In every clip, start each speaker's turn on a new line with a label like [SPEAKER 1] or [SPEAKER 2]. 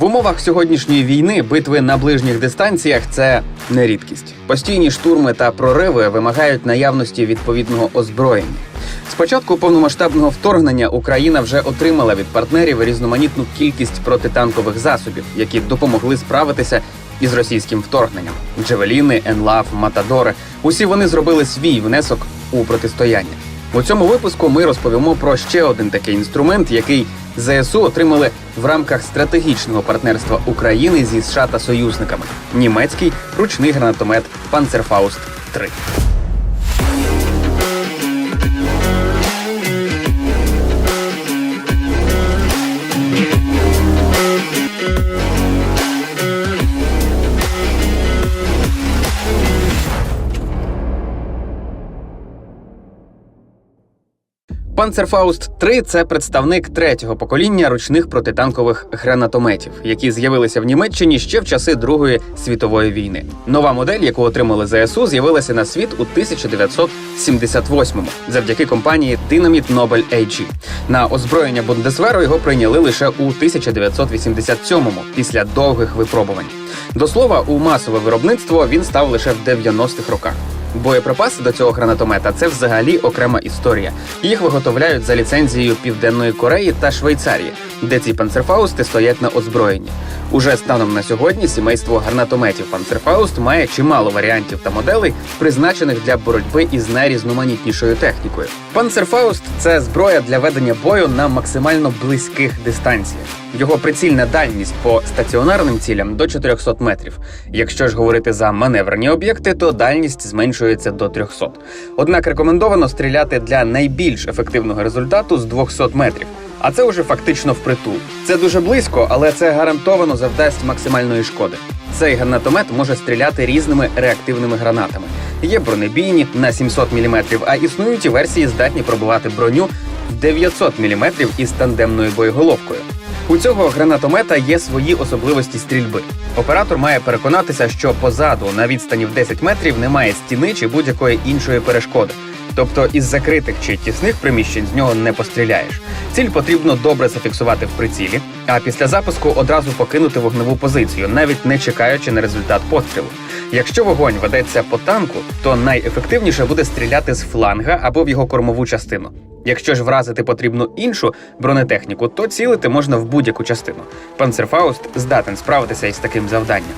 [SPEAKER 1] В умовах сьогоднішньої війни битви на ближніх дистанціях це не рідкість. Постійні штурми та прориви вимагають наявності відповідного озброєння. З початку повномасштабного вторгнення Україна вже отримала від партнерів різноманітну кількість протитанкових засобів, які допомогли справитися із російським вторгненням. Джевеліни, Енлав, Матадори. Усі вони зробили свій внесок у протистояння. У цьому випуску ми розповімо про ще один такий інструмент, який ЗСУ отримали в рамках стратегічного партнерства України зі США та союзниками. Німецький ручний гранатомет Панцерфауст 3 Панцерфауст 3 це представник третього покоління ручних протитанкових гранатометів, які з'явилися в Німеччині ще в часи Другої світової війни. Нова модель, яку отримали ЗСУ, з'явилася на світ у 1978-му завдяки компанії Dynamit Nobel AG. На озброєння Бундесверу його прийняли лише у 1987-му, після довгих випробувань. До слова, у масове виробництво він став лише в 90-х роках. Боєприпаси до цього гранатомета це взагалі окрема історія. Їх виготовляють за ліцензією Південної Кореї та Швейцарії, де ці панцерфаусти стоять на озброєнні. Уже станом на сьогодні сімейство гранатометів Панцерфауст має чимало варіантів та моделей, призначених для боротьби із найрізноманітнішою технікою. Панцерфауст це зброя для ведення бою на максимально близьких дистанціях. Його прицільна дальність по стаціонарним цілям до 400 метрів. Якщо ж говорити за маневрені об'єкти, то дальність зменшується до 300. Однак рекомендовано стріляти для найбільш ефективного результату з 200 метрів. А це вже фактично впритул. Це дуже близько, але це гарантовано завдасть максимальної шкоди. Цей гранатомет може стріляти різними реактивними гранатами. Є бронебійні на 700 мм, а існують і версії здатні пробивати броню в 900 мм із тандемною боєголовкою. У цього гранатомета є свої особливості стрільби. Оператор має переконатися, що позаду на відстані в 10 метрів немає стіни чи будь-якої іншої перешкоди. Тобто із закритих чи тісних приміщень з нього не постріляєш. Ціль потрібно добре зафіксувати в прицілі, а після запуску одразу покинути вогневу позицію, навіть не чекаючи на результат пострілу. Якщо вогонь ведеться по танку, то найефективніше буде стріляти з фланга або в його кормову частину. Якщо ж вразити потрібну іншу бронетехніку, то цілити можна в будь-яку частину. Панцерфауст здатен справитися із таким завданням.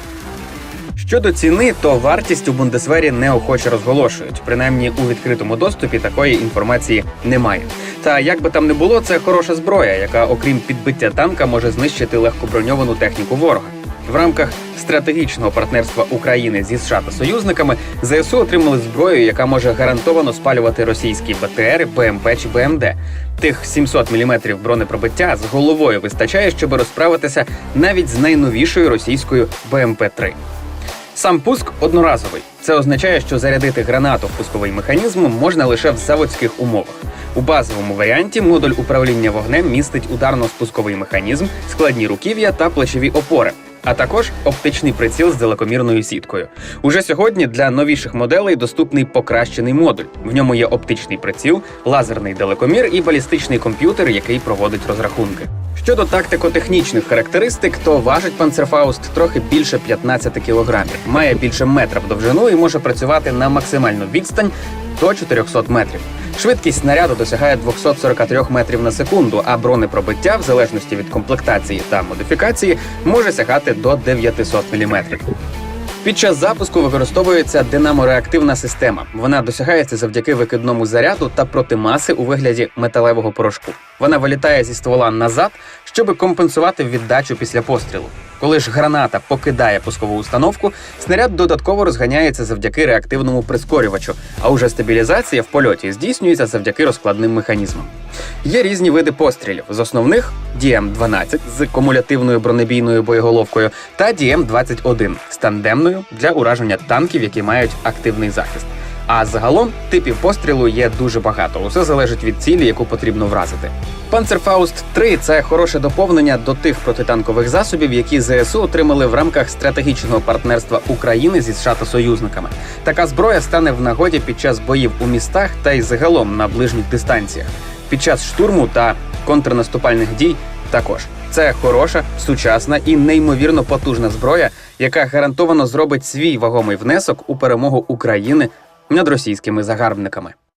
[SPEAKER 1] Щодо ціни, то вартість у Бундесвері неохоче розголошують. Принаймні у відкритому доступі такої інформації немає. Та як би там не було, це хороша зброя, яка, окрім підбиття танка, може знищити легкоброньовану техніку ворога. В рамках стратегічного партнерства України зі США та союзниками ЗСУ отримали зброю, яка може гарантовано спалювати російські БТРи, БМП чи БМД. Тих 700 мм бронепробиття з головою вистачає, щоб розправитися навіть з найновішою російською БМП-3. Сам пуск одноразовий. Це означає, що зарядити гранату в пусковий механізм можна лише в заводських умовах. У базовому варіанті модуль управління вогнем містить ударно-спусковий механізм, складні руків'я та плечові опори. А також оптичний приціл з далекомірною сіткою. Уже сьогодні для новіших моделей доступний покращений модуль. В ньому є оптичний приціл, лазерний далекомір і балістичний комп'ютер, який проводить розрахунки. Щодо тактико-технічних характеристик, то важить панцерфауст трохи більше 15 кілограмів, має більше метра в довжину і може працювати на максимальну відстань до 400 метрів. Швидкість снаряду досягає 243 метрів на секунду, а бронепробиття, в залежності від комплектації та модифікації, може сягати до 900 мм. Під час запуску використовується динамореактивна система. Вона досягається завдяки викидному заряду та протимаси у вигляді металевого порошку. Вона вилітає зі ствола назад, щоб компенсувати віддачу після пострілу. Коли ж граната покидає пускову установку, снаряд додатково розганяється завдяки реактивному прискорювачу, а уже стабілізація в польоті здійснюється завдяки розкладним механізмам. Є різні види пострілів. З основних DM-12 з кумулятивною бронебійною боєголовкою та DM-21 з тандемною для ураження танків, які мають активний захист. А загалом типів пострілу є дуже багато. Усе залежить від цілі, яку потрібно вразити. Панцерфауст 3 це хороше доповнення до тих протитанкових засобів, які ЗСУ отримали в рамках стратегічного партнерства України зі США та союзниками. Така зброя стане в нагоді під час боїв у містах та й загалом на ближніх дистанціях. Під час штурму та контрнаступальних дій Також це хороша, сучасна і неймовірно потужна зброя, яка гарантовано зробить свій вагомий внесок у перемогу України над російськими загарбниками.